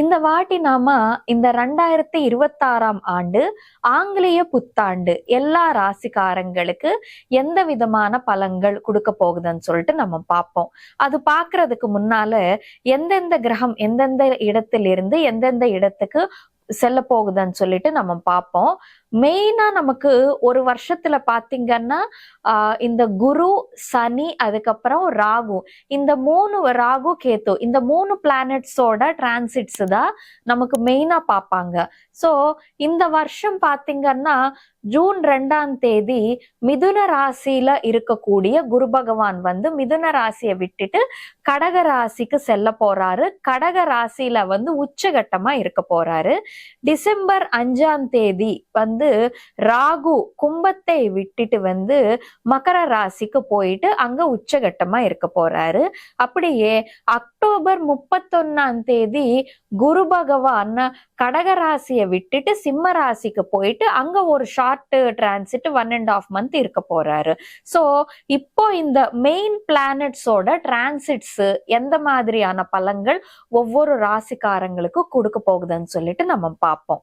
இந்த வாட்டி நாம இந்த ரெண்டாயிரத்தி இருபத்தாறாம் ஆண்டு ஆங்கிலேய புத்தாண்டு எல்லா ராசிக்காரங்களுக்கு எந்த விதமான பலன்கள் கொடுக்க போகுதுன்னு சொல்லிட்டு நம்ம பார்ப்போம். அது பாக்குறதுக்கு முன்னால எந்தெந்த கிரகம் எந்தெந்த இடத்திலிருந்து எந்தெந்த இடத்துக்கு செல்ல போகுதுன்னு சொல்லிட்டு நம்ம பார்ப்போம். மெயினா நமக்கு ஒரு வருஷத்துல பாத்தீங்கன்னா ஆஹ் இந்த குரு சனி அதுக்கப்புறம் ராகு. இந்த மூணு ராகு கேத்து. இந்த மூணு பிளானட்ஸோட டிரான்சிட்ஸ் தான் நமக்கு மெயினா பார்ப்பாங்க ஸோ இந்த வருஷம் பாத்தீங்கன்னா ஜூன் ரெண்டாம் தேதி மிதுன ராசியில இருக்கக்கூடிய குரு பகவான் வந்து மிதுன ராசியை விட்டுட்டு கடக ராசிக்கு செல்ல போறாரு. கடக ராசியில வந்து உச்சகட்டமா இருக்க போறாரு. டிசம்பர் அஞ்சாம் தேதி வந்து ராகு கும்பத்தை விட்டுட்டு வந்து மகர ராசிக்கு போயிட்டு அங்க உச்சகட்டமா இருக்க போறாரு. அப்படியே அக்டோபர் முப்பத்தொன்னாம் தேதி குரு பகவான் கடக ராசியை விட்டுட்டு சிம்ம ராசிக்கு போயிட்டு அங்க ஒரு short transit one and half month இருக்க போறாரு. ஸோ இப்போ இந்த மெயின் பிளானட்ஸோட டிரான்சிட்ஸ் எந்த மாதிரியான பலன்கள் ஒவ்வொரு ராசிக்காரங்களுக்கு கொடுக்க போகுதுன்னு சொல்லிட்டு நம்ம பார்ப்போம்.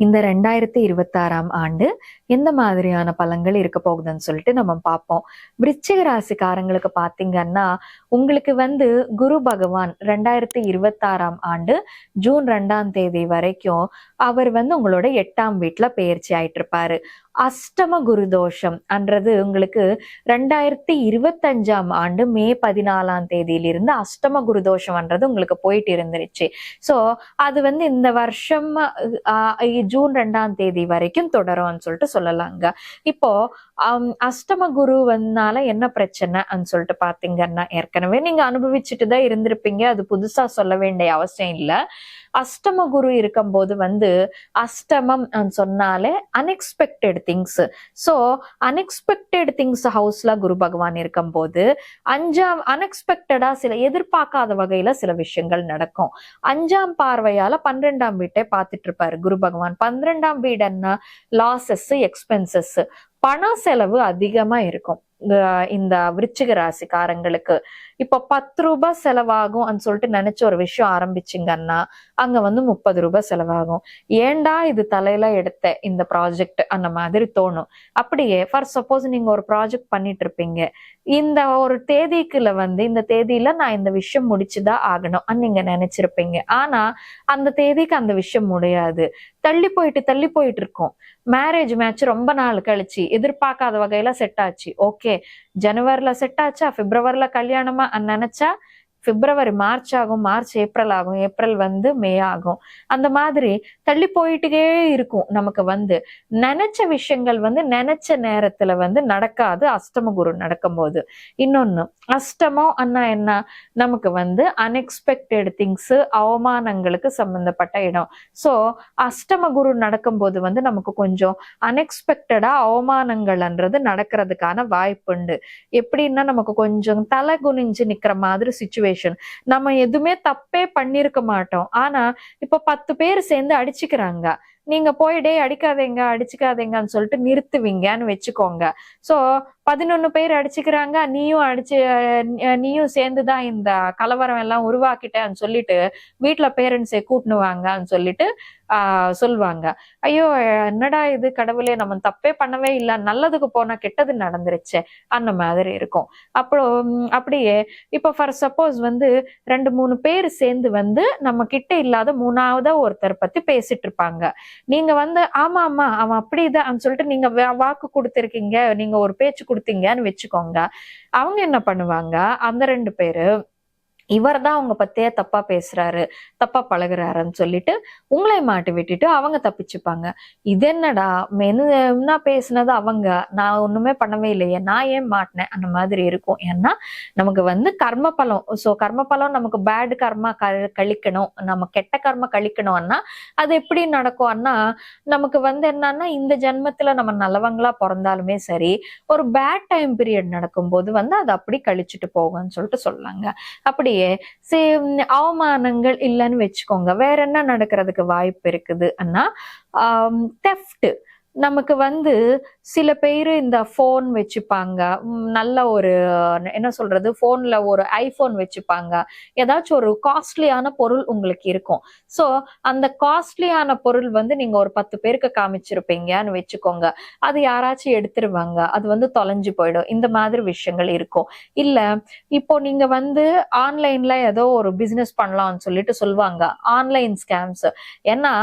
இந்த ரெண்டாயிரத்தி இருபத்தாறாம் ஆண்டு எந்த மாதிரியான பலன்கள் இருக்க போகுதுன்னு சொல்லிட்டு நம்ம பார்ப்போம். விருச்சிக ராசிக்காரங்களுக்கு பார்த்தீங்கன்னா உங்களுக்கு வந்து குரு பகவான் ரெண்டாயிரத்தி இருபத்தாறாம் ஆண்டு ஜூன் ரெண்டாம் தேதி வரைக்கும் அவர் வந்து உங்களோட எட்டாம் வீட்டுல பெயர்ச்சி ஆயிட்டு இருப்பாரு அஷ்டம குரு தோஷம் அன்றது உங்களுக்கு ரெண்டாயிரத்தி இருபத்தஞ்சாம் ஆண்டு மே பதினாலாம் தேதியிலிருந்து அஷ்டம குரு தோஷம்ன்றது உங்களுக்கு போயிட்டு இருந்துருச்சு. ஸோ அது வந்து இந்த வருஷம் ஆஹ், ஜூன் ரெண்டாம் தேதி வரைக்கும் தொடரும்னு சொல்லிட்டு சொல்லலாங்க. இப்போ அஷ்டம அஷ்டம குருவனால என்ன பிரச்சனைன்னு சொல்லிட்டு பாத்தீங்கன்னா ஏற்கனவே நீங்க அனுபவிச்சுட்டு தான் இருந்திருப்பீங்க. அது புதுசா சொல்ல வேண்டிய அவசியம் இல்லை. அஷ்டம குரு இருக்கும்போது வந்து அஷ்டமம் சொன்னாலே unexpected things so unexpected things ஹவுஸ்ல குரு பகவான் இருக்கும்போது அஞ்சாம் அன்எக்ஸ்பெக்டடா சில எதிர்பார்க்காத வகையில சில விஷயங்கள் நடக்கும். அஞ்சாம் பார்வையால பன்னிரெண்டாம் வீட்டை பார்த்துட்டு இருப்பாரு குரு பகவான். பன்னிரெண்டாம் வீடுன்னா லாசஸ் எக்ஸ்பென்சஸ் பண செலவு அதிகமா இருக்கும். இந்த விருச்சிக ராசிக்காரங்களுக்கு. இப்போ பத்து ரூபாய் செலவாகும் சொல்லிட்டு நினைச்ச ஒரு விஷயம் ஆரம்பிச்சிங்கன்னா அங்க வந்து முப்பது ரூபாய் செலவாகும். ஏன்டா இது தலையில எடுத்த இந்த ப்ராஜெக்ட் அந்த மாதிரி தோணும். அப்படியே ஃபார் சப்போஸ் நீங்க ஒரு ப்ராஜெக்ட் பண்ணிட்டு இருப்பீங்க இந்த ஒரு தேதிக்குள்ள வந்து இந்த தேதியில நான் இந்த விஷயம் முடிச்சுதான் ஆகணும் நீங்க நினைச்சிருப்பீங்க. ஆனா அந்த தேதிக்கு அந்த விஷயம் முடியாது. தள்ளி போயிட்டு தள்ளி போயிட்டு இருக்கோம் மேரேஜ் மேட்ச் ரொம்ப நாள் கழிச்சு எதிர்பார்க்காத வகையில செட் ஆச்சு. ஓகே ஜனவரில செட் ஆச்சா பிப்ரவரில கல்யாணமா? நினைச்சா பிப்ரவரி மார்ச் ஆகும் மார்ச் ஏப்ரல் ஆகும் ஏப்ரல் வந்து மே ஆகும். அந்த மாதிரி தள்ளி போயிட்டே இருக்கும் நமக்கு வந்து. நினைச்ச விஷயங்கள் வந்து நினைச்ச நேரத்துல வந்து நடக்காது. அஷ்டம குரு நடக்கும்போது. இன்னொன்னு அஷ்டமம் அண்ணா என்ன? நமக்கு வந்து அன்எக்ஸ்பெக்டட் திங்ஸ் அவமானங்களுக்கு சம்பந்தப்பட்ட இடம். ஸோ அஷ்டம குரு நடக்கும்போது வந்து நமக்கு கொஞ்சம் அன்எக்ஸ்பெக்டடா அவமானங்கள்ன்றது நடக்கிறதுக்கான வாய்ப்புண்டு. எப்படின்னா நமக்கு கொஞ்சம் தலை குனிஞ்சு நிக்கிற மாதிரி சுச்சுவேஷன் நம்ம எதுவுமே தப்பே பண்ணிருக்க மாட்டோம். ஆனா இப்ப பத்து பேர் சேர்ந்து அடிச்சுக்கிறாங்க. நீங்க போயிடே அடிக்காதீங்க அடிச்சுக்காதீங்கன்னு சொல்லிட்டு நிறுத்துவீங்கன்னு வச்சுக்கோங்க. சோ பதினொன்னு பேர் அடிச்சுக்கிறாங்க நீயும் அடிச்சு நீயும் சேர்ந்துதான் இந்த கலவரம் எல்லாம் உருவாக்கிட்டேன்னு சொல்லிட்டு வீட்டுல பேரண்ட்ஸை கூட்டுனுவாங்கன்னு சொல்லிட்டு ஆஹ் சொல்லுவாங்க. ஐயோ என்னடா இது கடவுளே நம்ம தப்பே பண்ணவே இல்லை. நல்லதுக்கு போனா கெட்டது நடந்துருச்சு. அந்த மாதிரி இருக்கும். அப்புறம் அப்படியே இப்போ ஃபார் சப்போஸ் வந்து ரெண்டு மூணு பேர் சேர்ந்து வந்து நம்ம கிட்ட இல்லாத மூணாவதா ஒருத்தர் பத்தி பேசிட்டு இருப்பாங்க. நீங்க வந்து ஆமா ஆமா அவன் அப்படிதான் சொல்லிட்டு நீங்க வாக்கு கொடுத்திருக்கீங்க நீங்க ஒரு பேச்சு கொடுத்தீங்கன்னு வச்சுக்கோங்க. அவங்க என்ன பண்ணுவாங்க? அந்த ரெண்டு பேரு இவர் தான் அவங்க பத்தியே தப்பா பேசுறாரு தப்பா பழகுறாருன்னு சொல்லிட்டு உங்களை மாட்டி விட்டுட்டு அவங்க தப்பிச்சுப்பாங்க. இது என்னடா? என்ன பேசுனது அவங்க? நான் ஒண்ணுமே பண்ணவே இல்லையே. நான் ஏன் மாட்டினேன்? அந்த மாதிரி இருக்கும். ஏன்னா நமக்கு வந்து கர்ம பலம். ஸோ கர்ம பலம் நமக்கு பேட் கர்மா கழிக்கணும். நம்ம கெட்ட கர்ம கழிக்கணும்னா அது எப்படி நடக்கும்னா நமக்கு வந்து என்னன்னா இந்த ஜென்மத்துல நம்ம நல்லவங்களா பிறந்தாலுமே சரி ஒரு பேட் டைம் பீரியட் நடக்கும்போது வந்து அது அப்படி கழிச்சுட்டு போகும்னு சொல்லிட்டு சொல்லாங்க. அப்படி நிறைய சே அவமானங்கள் இல்லைன்னு வச்சுக்கோங்க. வேற என்ன நடக்கிறதுக்கு வாய்ப்பு இருக்குது? அண்ணா தெஃப்ட் நமக்கு வந்து சில பேர் இந்த ஃபோன் வச்சுப்பாங்க. உம், நல்ல ஒரு என்ன சொல்றது ஃபோன்ல ஒரு ஐஃபோன் வச்சுப்பாங்க. ஏதாச்சும் ஒரு காஸ்ட்லியான பொருள் உங்களுக்கு இருக்கும். ஸோ அந்த காஸ்ட்லியான பொருள் வந்து நீங்க ஒரு பத்து பேருக்கு காமிச்சிருப்பீங்கன்னு வச்சுக்கோங்க. அது யாராச்சும் எடுத்துருவாங்க. அது வந்து தொலைஞ்சு போயிடும். இந்த மாதிரி விஷயங்கள் இருக்கும். இல்ல இப்போ நீங்க வந்து ஆன்லைன்ல ஏதோ ஒரு பிசினஸ் பண்ணலாம்னு சொல்லிட்டு சொல்லுவாங்க. ஆன்லைன் ஸ்கேம்ஸ் ஏன்னா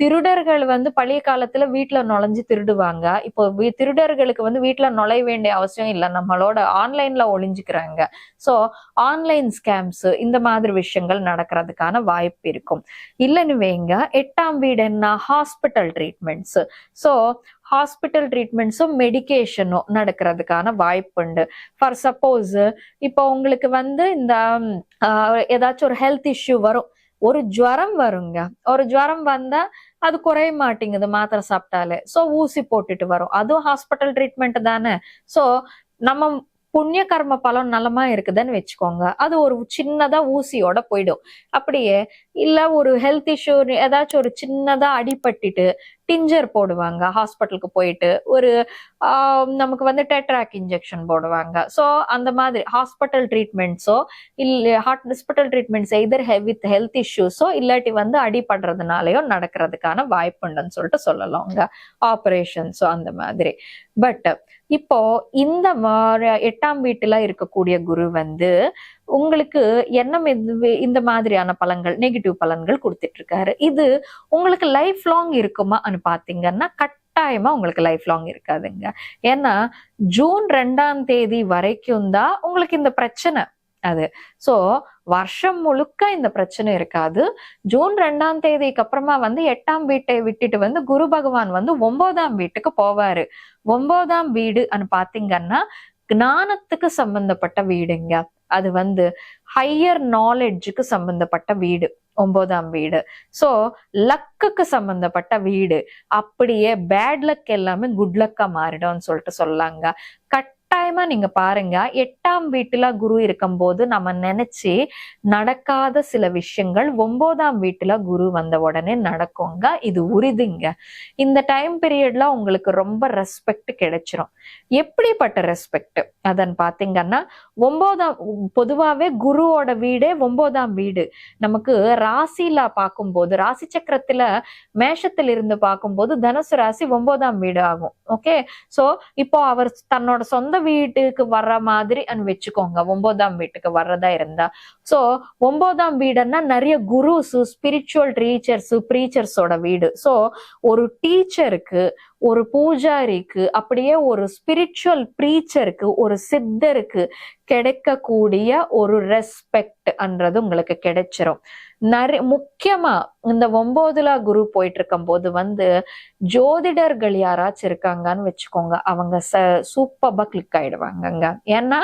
திருடர்கள் வந்து பழைய காலத்துல வீட்டுல நுழைஞ்சு திருடுவாங்க. இப்போ திருடர்களுக்கு வந்து வீட்டுல நுழைய வேண்டிய அவசியம் இல்லை. நம்மளோட ஆன்லைன்ல ஒளிஞ்சுக்கிறாங்க. சோ ஆன்லைன் ஸ்கேம்ஸ் இந்த மாதிரி விஷயங்கள் நடக்கிறதுக்கான வாய்ப்பு இருக்கும். இல்லைன்னு வைங்க எட்டாம் வீடு என்ன? ஹாஸ்பிட்டல் ட்ரீட்மெண்ட்ஸ் ஸோ ஹாஸ்பிட்டல் ட்ரீட்மெண்ட்ஸும் மெடிகேஷனும் நடக்கிறதுக்கான வாய்ப்பு உண்டு. ஃபார் சப்போஸ் இப்போ உங்களுக்கு வந்து இந்த ஏதாச்சும் ஒரு ஹெல்த் இஷ்யூ வரும். ஒரு ஜுரம் வருங்க. ஒரு ஜுரம் வந்தா அது குறைய மாட்டேங்குது மாத்திரை சாப்பிட்டாலே. சோ ஊசி போட்டுட்டு வரும். அதுவும் ஹாஸ்பிட்டல் ட்ரீட்மெண்ட் தானே. சோ நம்ம புண்ணிய கர்ம பலன் நலமா இருக்குதுன்னு வச்சுக்கோங்க. அது ஒரு சின்னதா ஊசியோட போயிடும். அப்படியே இல்ல ஒரு ஹெல்த் இஷ்யூ ஏதாச்சும் ஒரு சின்னதா அடிபட்டுட்டு டிஞ்சர் போடுவாங்க ஹாஸ்பிட்டலுக்கு போயிட்டு ஒரு நமக்கு வந்து டெட்ராக் இன்ஜெக்ஷன் போடுவாங்க. ஸோ அந்த மாதிரி ஹாஸ்பிட்டல் ட்ரீட்மெண்ட்ஸோ இல்லை hospital treatments either with health இஷ்யூஸோ இல்லாட்டி வந்து அடிபடுறதுனாலயோ நடக்கிறதுக்கான வாய்ப்புண்டுன்னு சொல்லிட்டு சொல்லலாம்ங்க ஆப்ரேஷன்ஸோ அந்த மாதிரி. பட் இப்போ இந்த மாதிரி எட்டாம் வீட்டுல இருக்கக்கூடிய குரு வந்து உங்களுக்கு என்ன இந்த மாதிரியான பலன்கள் நெகட்டிவ் பலன்கள் கொடுத்துட்டு இருக்காரு இது உங்களுக்கு லைஃப் லாங் இருக்குமான்னு பாத்தீங்கன்னா கட்டாயமா உங்களுக்கு லைஃப் லாங் இருக்காதுங்க. ஏன்னா ஜூன் ரெண்டாம் தேதி வரைக்கும் தான் உங்களுக்கு இந்த பிரச்சனை அது. சோ வருஷம் முழுக்க இந்த பிரச்சனை இருக்காது. ஜூன் ரெண்டாம் தேதிக்கு அப்புறமா வந்து எட்டாம் வீட்டை விட்டுட்டு வந்து குரு பகவான் வந்து ஒன்பதாம் வீட்டுக்கு போவாரு. ஒன்பதாம் வீடு பாத்தீங்கன்னா ஞானத்துக்கு சம்பந்தப்பட்ட வீடுங்க. அது வந்து ஹையர் நாலேஜுக்கு சம்பந்தப்பட்ட வீடு ஒன்பதாம் வீடு. சோ லக்குக்கு சம்பந்தப்பட்ட வீடு. அப்படியே பேட் லக் எல்லாமே குட் லக்கா மாறிடும்னு சொல்லிட்டு சொல்லாங்க. கட்டாயமா நீங்க பாருங்க. எட்டாம் வீட்டுல குரு இருக்கும்போது நம்ம நினைச்சு நடக்காத சில விஷயங்கள் ஒன்பதாம் வீட்டுல குரு வந்த உடனே நடக்குங்க. இது உறுதிங்க. இந்த டைம் பீரியட்ல உங்களுக்கு ரொம்ப ரெஸ்பெக்ட் கிடைச்சிரும். எப்படிப்பட்ட ரெஸ்பெக்ட் அதன் பாத்தீங்கன்னா ஒன்பதாம் பொதுவாவே குருவோட வீடே ஒன்பதாம் வீடு. நமக்கு ராசியில பார்க்கும்போது ராசி சக்கரத்துல மேஷத்துல இருந்து பார்க்கும்போது தனுசு ராசி ஒன்பதாம் வீடு ஆகும். ஓகே சோ இப்போ அவர் தன்னோட சொந்த வீட்டுக்கு வர்ற மாதிரி அனு வச்சுக்கோங்க. ஒன்பதாம் வீட்டுக்கு வர்றதா இருந்தா. சோ ஒன்பதாம் வீடுன்னா நிறைய குருஸ் ஸ்பிரிச்சுவல் டீச்சர்ஸ் ப்ரீச்சர்ஸோட வீடு. சோ ஒரு டீச்சருக்கு ஒரு பூஜாரிக்கு அப்படியே ஒரு ஸ்பிரிச்சுவல் ப்ரீச்சருக்கு ஒரு சித்தருக்கு கிடைக்கக்கூடிய ஒரு ரெஸ்பெக்ட் என்றது உங்களுக்கு கிடைச்சிரும். நிறைய முக்கியமா இந்த ஒன்பதுல குரு போயிட்டு இருக்கும்போது வந்து ஜோதிடர்கள் யாராச்சும் இருக்காங்கன்னு வச்சுக்கோங்க அவங்க ச சூப்பர்பா கிளிக் ஆயிடுவாங்கங்க. ஏன்னா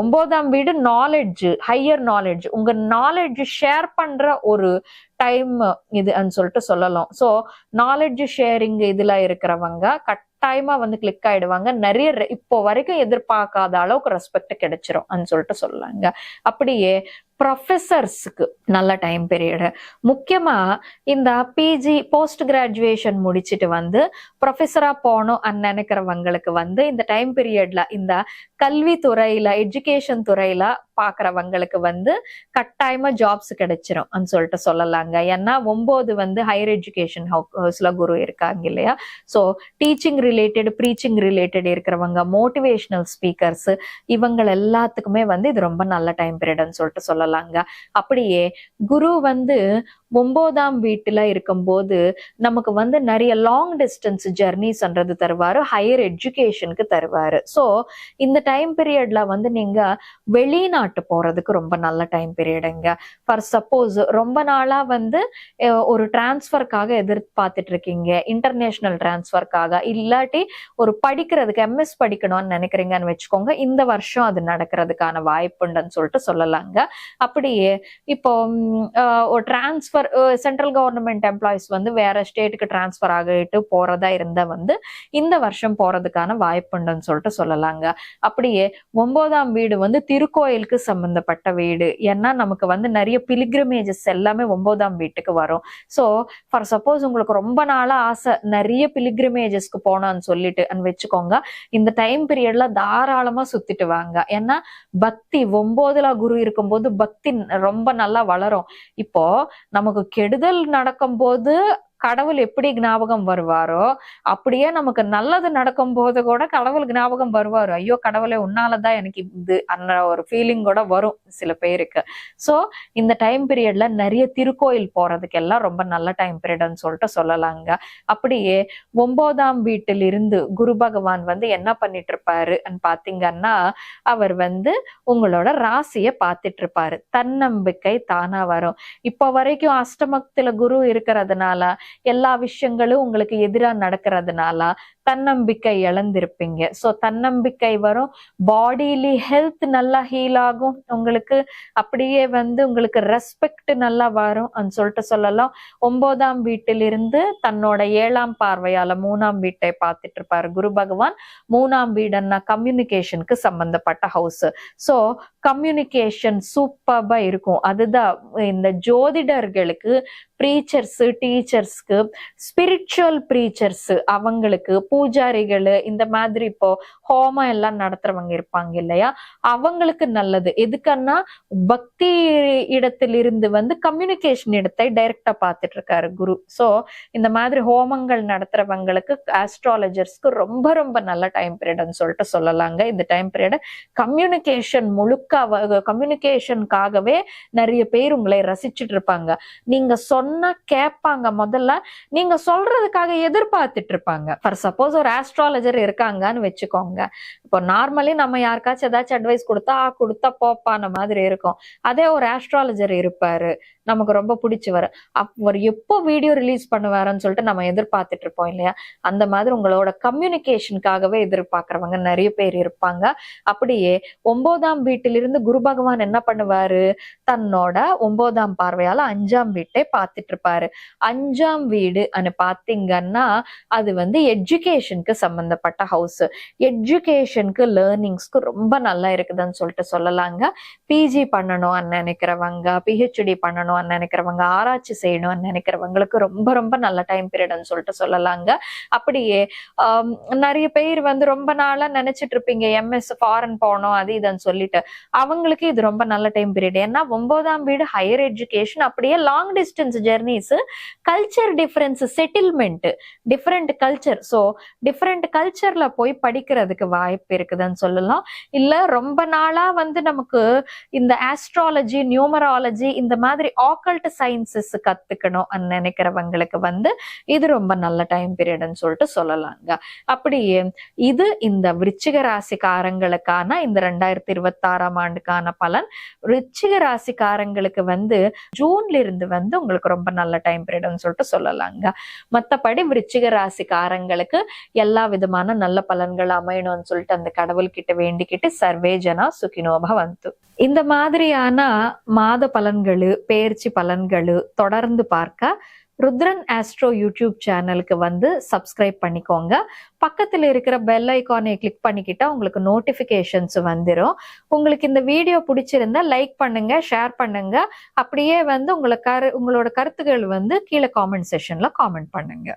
ஒன்பதாம் வீடு நாலேஜ் ஹையர் நாலெட்ஜ் உங்க நாலேஜ் ஷேர் பண்ற ஒரு டைம் இதுன்னு சொல்லிட்டு சொல்லலாம். ஸோ நாலேஜ் ஷேரிங் இதுல இருக்கிறவங்க கட்டாயமா வந்து கிளிக் ஆயிடுவாங்க. நிறைய இப்போ வரைக்கும் எதிர்பார்க்காத அளவுக்கு ரெஸ்பெக்ட் கிடைச்சிரும் சொல்லிட்டு சொல்லாங்க அப்படியே ப்ரொஃபஸர்ஸுக்கு நல்ல டைம் பீரியடு முக்கியமா இந்த பிஜி போஸ்ட் கிராஜுவேஷன் முடிச்சிட்டு வந்து ப்ரொஃபஸராக போகணும் நினைக்கிறவங்களுக்கு வந்து இந்த டைம் பீரியட்ல இந்த கல்வி எஜுகேஷன் துறையில பாக்குறவங்களுக்கு வந்து கட்டாயமா ஜாப்ஸ் கிடைச்சிரும் சொல்லிட்டு சொல்லலாங்க. ஏன்னா ஒன்பது வந்து ஹையர் எஜுகேஷன் ஹவுஸ்ல குரு இருக்காங்க இல்லையா? So teaching related preaching related இருக்கிறவங்க மோட்டிவேஷனல் ஸ்பீக்கர்ஸ் இவங்க எல்லாத்துக்குமே வந்து இது ரொம்ப நல்ல டைம் பீரியட்னு சொல்லிட்டு சொல்லலாங்க. அப்படியே குரு வந்து ஒன்பதாம் வீட்டுல இருக்கும்போது நமக்கு வந்து நிறைய லாங் டிஸ்டன்ஸ் ஜெர்னிஸ்ன்றது தருவாரு ஹையர் எஜுகேஷனுக்கு தருவாரு. ஸோ இந்த டைம் பீரியட்ல வந்து நீங்க வெளிநாட்டு வெளிநாட்டு போறதுக்கு ரொம்ப நல்ல டைம் பீரியடுங்க ஃபார் சப்போஸ் ரொம்ப நாளா வந்து ஒரு டிரான்ஸ்ஃபர்க்காக எதிர்பார்த்துட்டு இருக்கீங்க. இன்டர்நேஷனல் டிரான்ஸ்ஃபர்க்காக இல்லாட்டி ஒரு படிக்கிறதுக்கு எம்எஸ் படிக்கணும்னு நினைக்கிறீங்கன்னு வச்சுக்கோங்க. இந்த வருஷம் அது நடக்கிறதுக்கான வாய்ப்புண்டுன்னு சொல்லிட்டு சொல்லலாங்க. அப்படியே இப்போ ஒரு டிரான்ஸ்ஃபர் சென்ட்ரல் கவர்மெண்ட் எம்ப்ளாயிஸ் வந்து வேற ஸ்டேட்டுக்கு டிரான்ஸ்ஃபர் ஆகிட்டு போறதா இருந்தா வந்து இந்த வருஷம் போறதுக்கான வாய்ப்புண்டுன்னு சொல்லிட்டு சொல்லலாங்க. அப்படியே ஒன்பதாம் வீடு வந்து திருக்கோயிலுக்கு சம்பந்தப்பட்ட வீடு. ஏன்னா நமக்கு வந்து நிறைய பிலிகிரமேஜஸ் எல்லாமே ஒன்பதாம் வீட்டுக்கு வரும். ஸோ ஃபார் சப்போஸ் உங்களுக்கு ரொம்ப நாளா ஆசை நிறைய பிலிகிரமேஜஸ்க்கு போனோம்னு சொல்லிட்டு வச்சுக்கோங்க இந்த டைம் பீரியட்ல தாராளமா சுத்திட்டு வாங்க. ஏன்னா பக்தி ஒன்பதுல குரு இருக்கும்போது பக்தி ரொம்ப நல்லா வளரும். இப்போ நமக்கு கெடுதல் நடக்கும்போது கடவுள் எப்படி ஞாபகம் வருவாரோ அப்படியே நமக்கு நல்லது நடக்கும் போது கூட கடவுள் ஞாபகம் வருவார். ஐயோ கடவுளே உன்னாலதான் எனக்கு இது அந்த ஒரு ஃபீலிங் கூட வரும் சில பேருக்கு. சோ இந்த டைம் பீரியட்ல நிறைய திருக்கோயில் போறதுக்கெல்லாம் ரொம்ப நல்ல டைம் பீரியட்னு சொல்லிட்டு சொல்லலாங்க. அப்படியே ஒன்பதாம் வீட்டில் இருந்து குரு பகவான் வந்து என்ன பண்ணிட்டு இருப்பாரு பாத்தீங்கன்னா அவர் வந்து உங்களோட ராசியை பார்த்துட்டு இருப்பாரு தன்னம்பிக்கை தானா வரும். இப்போ வரைக்கும் அஷ்டமத்துல குரு இருக்கிறதுனால எல்லா விஷயங்களும் உங்களுக்கு எதிரா நடக்கிறதுனால தன்னம்பிக்கை இழந்திருப்பீங்க. சோ தன்னம்பிக்கை வரும். பாடியில ஹெல்த் நல்லா ஹீல் ஆகும். உங்களுக்கு அப்படியே வந்து உங்களுக்கு ரெஸ்பெக்ட் நல்லா வரும் அப்படின்னு சொல்லிட்டு சொல்லலாம். ஒன்பதாம் வீட்டிலிருந்து தன்னோட ஏழாம் பார்வையால மூணாம் வீட்டை பார்த்துட்டு இருப்பாரு குரு பகவான். மூணாம் வீடுன்னா கம்யூனிகேஷனுக்கு சம்பந்தப்பட்ட ஹவுஸ் சோ கம்யூனிகேஷன் சூப்பர்பா இருக்கும். அதுதான் இந்த ஜோதிடர்களுக்கு ப்ரீச்சர்ஸ் டீச்சர்ஸ்க்கு ஸ்பிரிச்சுவல் ப்ரீச்சர்ஸ் அவங்களுக்கு பூஜாரிகள் இந்த மாதிரி இப்போ ஹோமம் எல்லாம் நடத்துறவங்க இருப்பாங்க இல்லையா? அவங்களுக்கு நல்லது. எதுக்குன்னா பக்தி இடத்திலிருந்து வந்து கம்யூனிகேஷன் இடத்தை டைரக்டா பார்த்துட்டு இருக்காரு குரு. சோ இந்த மாதிரி ஹோமங்கள் நடத்துறவங்களுக்கு ஆஸ்ட்ராலஜர்ஸ்க்கு ரொம்ப ரொம்ப நல்ல டைம் பீரியட்னு சொல்லிட்டு சொல்லலாங்க. இந்த டைம் பீரியட் கம்யூனிகேஷன் முழுக்க கம்யூனிகேஷனுக்காகவே நிறைய பேர் உங்களை ரசிச்சுட்டு இருப்பாங்க நீங்க சொன்னா கேட்பாங்க. முதல்ல நீங்க சொல்றதுக்காக எதிர்பார்த்துட்டு இருப்பாங்க ஃபார் சப்போஸ் ஒரு ஆஸ்ட்ராலஜர் இருக்காங்கன்னு வச்சுக்கோங்க. இப்போ நார்மலி நம்ம யாருக்காச்சும் ஏதாச்சும் அட்வைஸ் கொடுத்தா "ஆ, கொடுத்தா போப்பான மாதிரி இருக்கும். அதே ஒரு ஆஸ்ட்ராலஜர் இருப்பாரு. நமக்கு ரொம்ப பிடிச்சவர் அவர் எப்போ வீடியோ ரிலீஸ் பண்ணுவாருன்னு சொல்லிட்டு நம்ம எதிர்பார்த்துட்டு இருப்போம் இல்லையா? அந்த மாதிரி உங்களோட கம்யூனிகேஷனுக்காகவே எதிர்பார்க்குறவங்க நிறைய பேர் இருப்பாங்க. அப்படியே ஒன்பதாம் வீட்டிலிருந்து குரு பகவான் என்ன பண்ணுவாரு? தன்னோட ஒன்பதாம் பார்வையால அஞ்சாம் வீட்டை பார்த்துட்டு இருப்பாரு. அஞ்சாம் வீடு அனு பார்த்தீங்கன்னா அது வந்து எஜுகேஷனுக்கு சம்பந்தப்பட்ட ஹவுஸ் எஜுகேஷனுக்கு லேர்னிங்ஸ்க்கு ரொம்ப நல்லா இருக்குதுன்னு சொல்லிட்டு சொல்லலாங்க. பிஜி பண்ணணும்னு நினைக்கிறவங்க பிஹெச்டி பண்ணணும்னு நினைக்கிறவங்க ஆராய்ச்சி செய்யணும்னு நினைக்கிறவங்களுக்கு ரொம்ப ரொம்ப நல்ல டைம் பீரியட்னு சொல்லிட்டு சொல்லலாங்க. அப்படியே நிறைய பேர் வந்து ரொம்ப நாளா நினைச்சிட்டு இருப்பீங்க எம்எஸ் ஃபாரின் போகணும் அது இதுன்னு சொல்லிட்டு. அவங்களுக்கு இது ரொம்ப நல்ல டைம் பீரியட் ஏன்னா ஒன்பதாம் வீடு ஹையர் எஜுகேஷன் அப்படியே long distance journeys culture difference settlement different culture so different கல்ச்சர்ல போய் படிக்கிறதுக்கு வாய்ப்பு இருக்குதுன்னு சொல்லலாம். இல்ல ரொம்ப நாளா வந்து நமக்கு இந்த ஆஸ்ட்ராலஜி நியூமராலஜி இந்த மாதிரி ஆக்கல்ட் சயின்சஸ் கத்துக்கணும் நினைக்கிறவங்களுக்கு வந்து இது ரொம்ப நல்ல டைம் பீரியட்னு சொல்லிட்டு சொல்லலாங்க. அப்படியே இது இந்த விருச்சிக ராசிக்காரங்களுக்கான இந்த ரெண்டாயிரத்தி இருபத்தி ஆறாம் ஆண்டுக்கான பலன். விருச்சிக ராசிக்காரங்களுக்கு வந்து ஜூன்ல இருந்து வந்து உங்களுக்கு ரொம்ப நல்ல டைம் பீரியட்னு சொல்லிட்டு சொல்லலாங்க. மத்தபடி விருச்சிக ராசிக்காரங்களுக்கு எல்லா விதமான நல்ல பலன்கள் அமையணும்னு சொல்லிட்டு அந்த கடவுள் கிட்ட வேண்டிக்கிட்டு சர்வே ஜனா சுகினோபா வந்து இந்த மாதிரியான மாத பலன்களு பேர்ச்சி பலன்களு தொடர்ந்து பார்க்க ருத்ரன் ஆஸ்ட்ரோ யூடியூப் சேனலுக்கு வந்து சப்ஸ்கிரைப் பண்ணிக்கோங்க. பக்கத்தில் இருக்கிற பெல் ஐக்கானை கிளிக் பண்ணிக்கிட்டா உங்களுக்கு நோட்டிஃபிகேஷன்ஸ் வந்துடும் உங்களுக்கு இந்த வீடியோ பிடிச்சிருந்தா லைக் பண்ணுங்க ஷேர் பண்ணுங்க. அப்படியே வந்து உங்களை கரு உங்களோட கருத்துக்கள் வந்து கீழே காமெண்ட் செஷன்ல காமெண்ட் பண்ணுங்க.